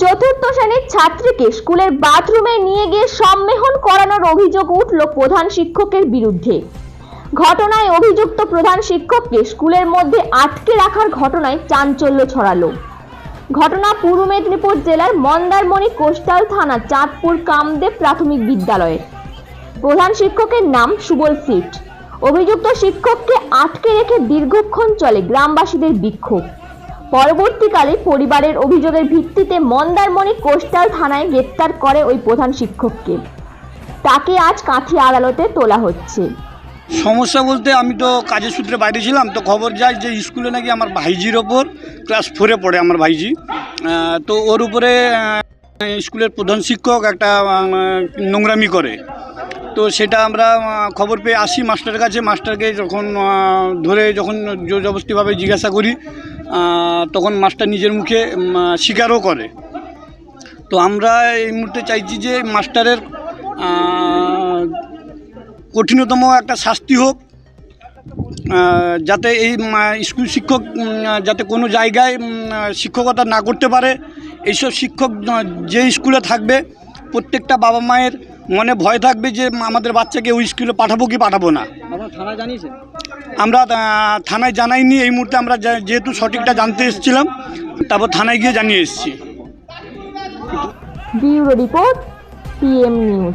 চতুর্থ শ্রেণির ছাত্রীকে স্কুলের বাথরুমে নিয়ে গিয়ে সম্মেহন করানোর অভিযোগ উঠল প্রধান শিক্ষকের বিরুদ্ধে। ঘটনায় অভিযুক্ত প্রধান শিক্ষককে স্কুলের মধ্যে আটকে রাখার ঘটনায় চাঞ্চল্য ছড়ালো। ঘটনা পূর্ব মেদিনীপুর জেলার মন্দারমণি কোস্টাল থানা, চাঁদপুর কামদেব প্রাথমিক বিদ্যালয়ের। প্রধান শিক্ষকের নাম সুবল সিট। অভিযুক্ত শিক্ষককে আটকে রেখে দীর্ঘক্ষণ চলে গ্রামবাসীদের বিক্ষোভ। পরবর্তীকালে পরিবারের অভিযোগের ভিত্তিতে মন্দারমণি কোস্টাল থানায় গ্রেপ্তার করে ওই প্রধান শিক্ষককে। তাকে আজ কাঁথি আদালতে তোলা হচ্ছে। সমস্যা বলতে আমি তো কাজের সূত্রে বাইরে ছিলাম, তো খবর যায় যে স্কুলে নাকি আমার ভাইজির ওপর ক্লাস ফোরে পড়ে আমার ভাইজি। তো ওর উপরে স্কুলের প্রধান শিক্ষক একটা নোংরামি করে। তো সেটা আমরা খবর পেয়ে আসি মাস্টারের কাছে। মাস্টারকে যখন ধরে যখন জোর জবস্তিভাবে জিজ্ঞাসা করি তখন মাস্টার নিজের মুখে স্বীকারও করে। তো আমরা এই মুহূর্তে চাইছি যে মাস্টারের কঠিনতম একটা শাস্তি হোক যাতে এই স্কুল শিক্ষক যাতে কোনো জায়গায় শিক্ষকতা না করতে পারে। এইসব শিক্ষক যে স্কুলে থাকবে, প্রত্যেকটা বাবা মায়ের মনে ভয় থাকবে যে আমাদের বাচ্চাকে ওই স্কুলে পাঠাবো কি পাঠাবো না? আমরা থানায় জানাইনি এই মুহূর্তে আমরা যেহেতু সঠিকটা জানতে এসেছিলাম তারপর থানায় গিয়ে জানিয়ে এসেছি। Bureau report PM news.